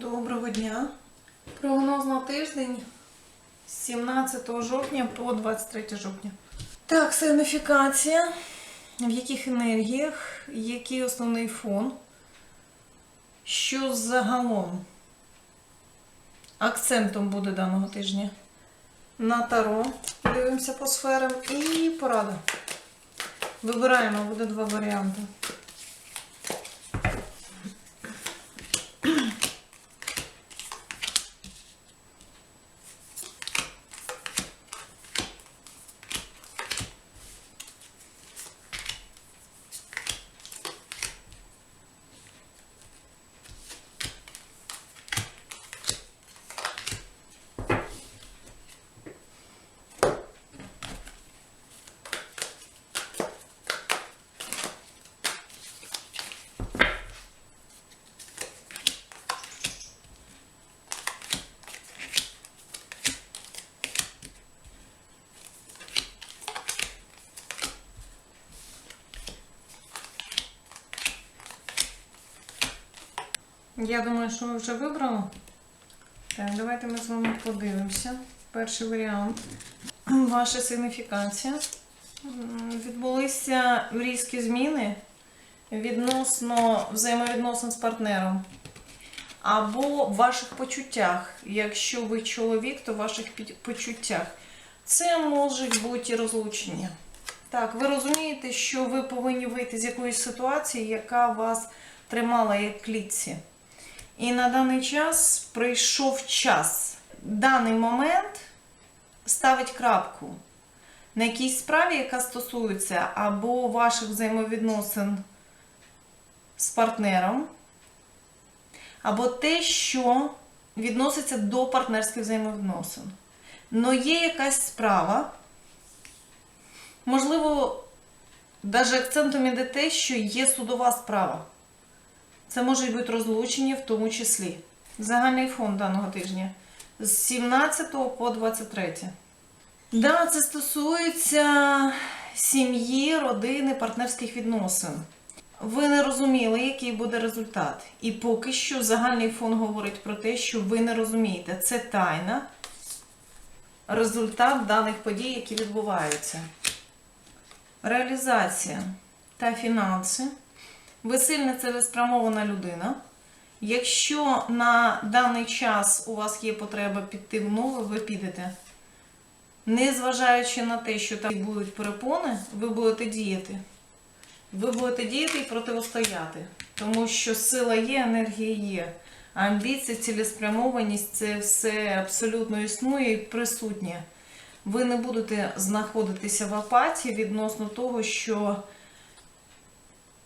Доброго дня. Прогноз на тиждень з 17 жовтня по 23 жовтня. Так, сигніфікація. В яких енергіях, який основний фон? Що загалом акцентом буде даного тижня? На таро. Дивимося по сферам і порада. Вибираємо, буде два варіанти. Я думаю, що ви вже вибрали. Так, давайте ми з вами подивимося. Перший варіант. Ваша сигніфікація. Відбулися різкі зміни відносно взаємовідносин з партнером. Або в ваших почуттях. Якщо ви чоловік, то в ваших почуттях. Це можуть бути і розлучення. Так, ви розумієте, що ви повинні вийти з якоїсь ситуації, яка вас тримала як клітці. І на даний час прийшов час. Даний момент ставить крапку на якійсь справі, яка стосується або ваших взаємовідносин з партнером, або те, що відноситься до партнерських взаємовідносин. Но є якась справа, можливо, навіть акцентом іде те, що є судова справа. Це можуть бути розлучення в тому числі. Загальний фон даного тижня з 17 по 23. Да, це стосується сім'ї, родини, партнерських відносин. Ви не розуміли, який буде результат. І поки що загальний фон говорить про те, що ви не розумієте. Це тайна, результат даних подій, які відбуваються. Реалізація та фінанси. Ви сильна цілеспрямована людина. Якщо на даний час у вас є потреба піти в нове, ви підете. Незважаючи на те, що там будуть перепони, ви будете діяти. Ви будете діяти і протистояти. Тому що сила є, енергія є. А амбіції, цілеспрямованість це все абсолютно існує і присутнє. Ви не будете знаходитися в апатії відносно того, що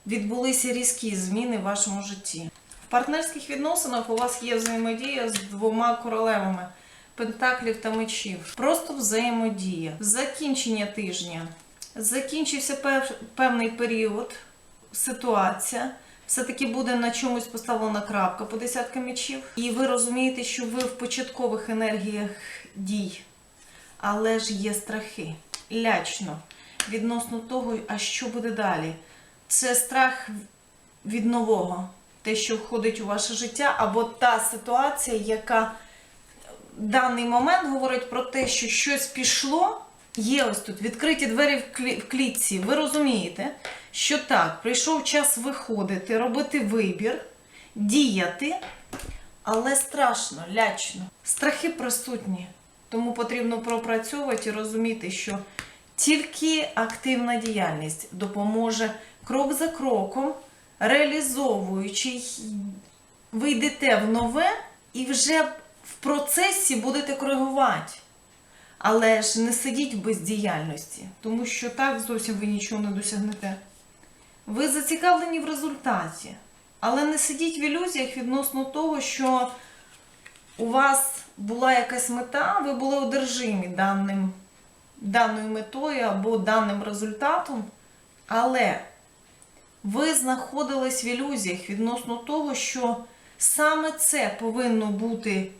відбулися різкі зміни в вашому житті. В партнерських відносинах у вас є взаємодія з двома королевами пентаклів та мечів. Просто взаємодія. Закінчення тижня. Закінчився пев- певний період, ситуація. Все-таки буде на чомусь поставлена крапка по десятка мечів. І ви розумієте, що ви в початкових енергіях дій. Але ж є страхи. Лячно. Відносно того, а що буде далі. Це страх від нового, те, що входить у ваше життя, або та ситуація, яка в даний момент говорить про те, що щось пішло. Є ось тут відкриті двері в клітці. Ви розумієте, що так, прийшов час виходити, робити вибір, діяти, але страшно, лячно. Страхи присутні. Тому потрібно пропрацьовувати і розуміти, що тільки активна діяльність допоможе крок за кроком, реалізовуючи, ви йдете в нове і вже в процесі будете коригувати. Але ж не сидіть в бездіяльності, тому що так зовсім ви нічого не досягнете. Ви зацікавлені в результаті, але не сидіть в ілюзіях відносно того, що у вас була якась мета, ви були одержимі даним, даною метою або даним результатом, але ви знаходились в ілюзіях відносно того, що саме це повинно бути,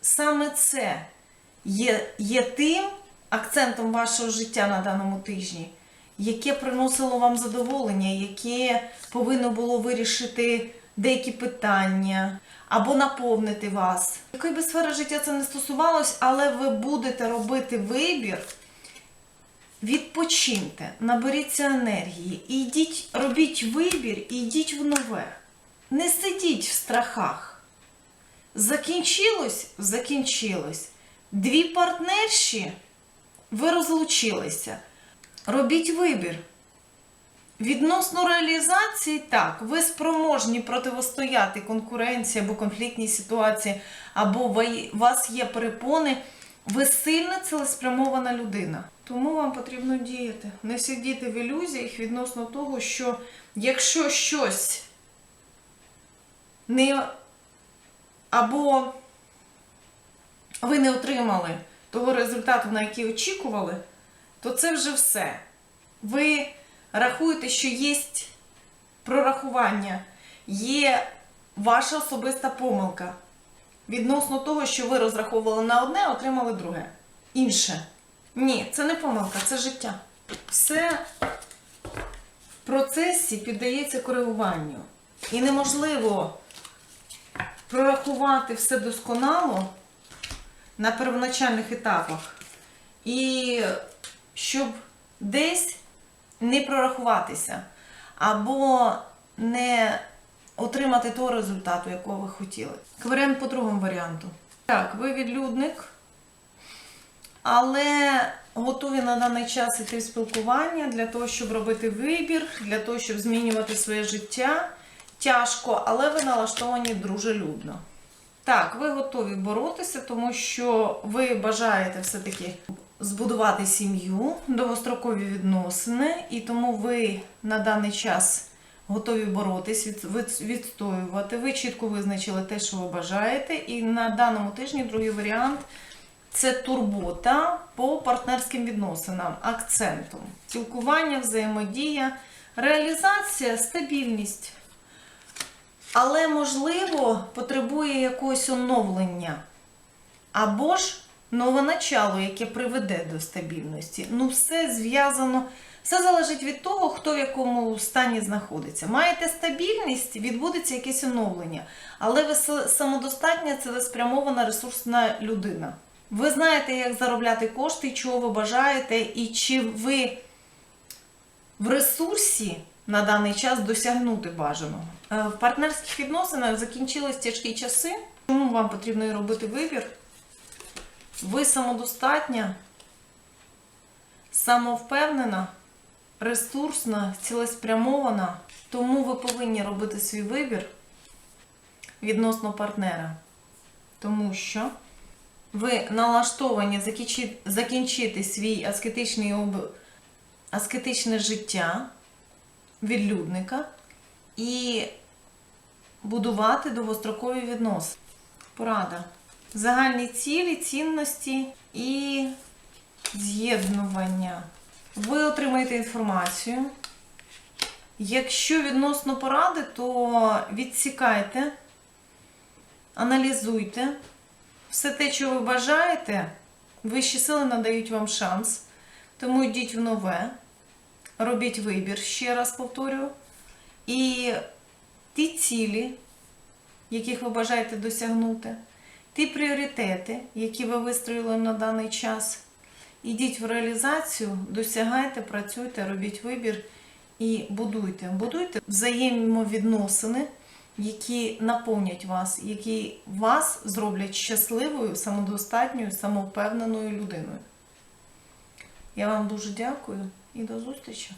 саме це є, є тим акцентом вашого життя на даному тижні, яке приносило вам задоволення, яке повинно було вирішити деякі питання або наповнити вас. Якої би сфери життя це не стосувалось, але ви будете робити вибір. Відпочиньте, наберіться енергії, і йдіть, робіть вибір і йдіть в нове. Не сидіть в страхах. Закінчилось, закінчилось. Дві партнерші, ви розлучилися. Робіть вибір. Відносно реалізації, так, ви спроможні противостояти конкуренції або конфліктній ситуації, або у вас є перепони. Ви сильна цілеспрямована людина. Тому вам потрібно діяти. Не сидіти в ілюзіях відносно того, що якщо щось не або ви не отримали того результату, на який очікували, то це вже все. Ви рахуєте, що є прорахування, є ваша особиста помилка відносно того, що ви розраховували на одне, отримали друге. Інше. Ні, це не помилка, це життя. Все в процесі піддається коригуванню. І неможливо прорахувати все досконало на первоначальних етапах. І щоб десь не прорахуватися або не отримати того результату, якого ви хотіли. Варіант по другому варіанту. Так, ви відлюдник, але готові на даний час іти в спілкування для того, щоб робити вибір, для того, щоб змінювати своє життя. Тяжко, але ви налаштовані дружелюбно. Так, ви готові боротися, тому що ви бажаєте все-таки збудувати сім'ю, довгострокові відносини, і тому ви на даний час готові боротись, від- від- відстоювати. Ви чітко визначили те, що ви бажаєте. І на даному тижні другий варіант це турбота по партнерським відносинам, акцентом. Спілкування, взаємодія, реалізація, стабільність. Але, можливо, потребує якогось оновлення. Або ж нове начало, яке приведе до стабільності. Ну, все зв'язано, все залежить від того, хто в якому стані знаходиться. Маєте стабільність, відбудеться якесь оновлення. Але ви самодостатня, цілеспрямована ресурсна людина. Ви знаєте, як заробляти кошти, чого ви бажаєте, і чи ви в ресурсі на даний час досягнути бажаного. Е, В партнерських відносинах закінчились тяжкі часи, тому вам потрібно робити вибір. Ви самодостатня, самовпевнена, ресурсна, цілеспрямована, тому ви повинні робити свій вибір відносно партнера. Тому що ви налаштовані закінчити свій аскетичний об... аскетичне життя відлюдника і будувати довгострокові відносини. Порада. Загальні цілі, цінності і з'єднування. Ви отримаєте інформацію. Якщо відносно поради, то відсікайте, аналізуйте. Все те, що ви бажаєте, вищі сили надають вам шанс. Тому йдіть в нове, робіть вибір, ще раз повторюю. І ті цілі, яких ви бажаєте досягнути, ті пріоритети, які ви вистроїли на даний час, ідіть в реалізацію, досягайте, працюйте, робіть вибір і будуйте. Будуйте взаємовідносини, які наповнять вас, які вас зроблять щасливою, самодостатньою, самовпевненою людиною. Я вам дуже дякую і до зустрічі!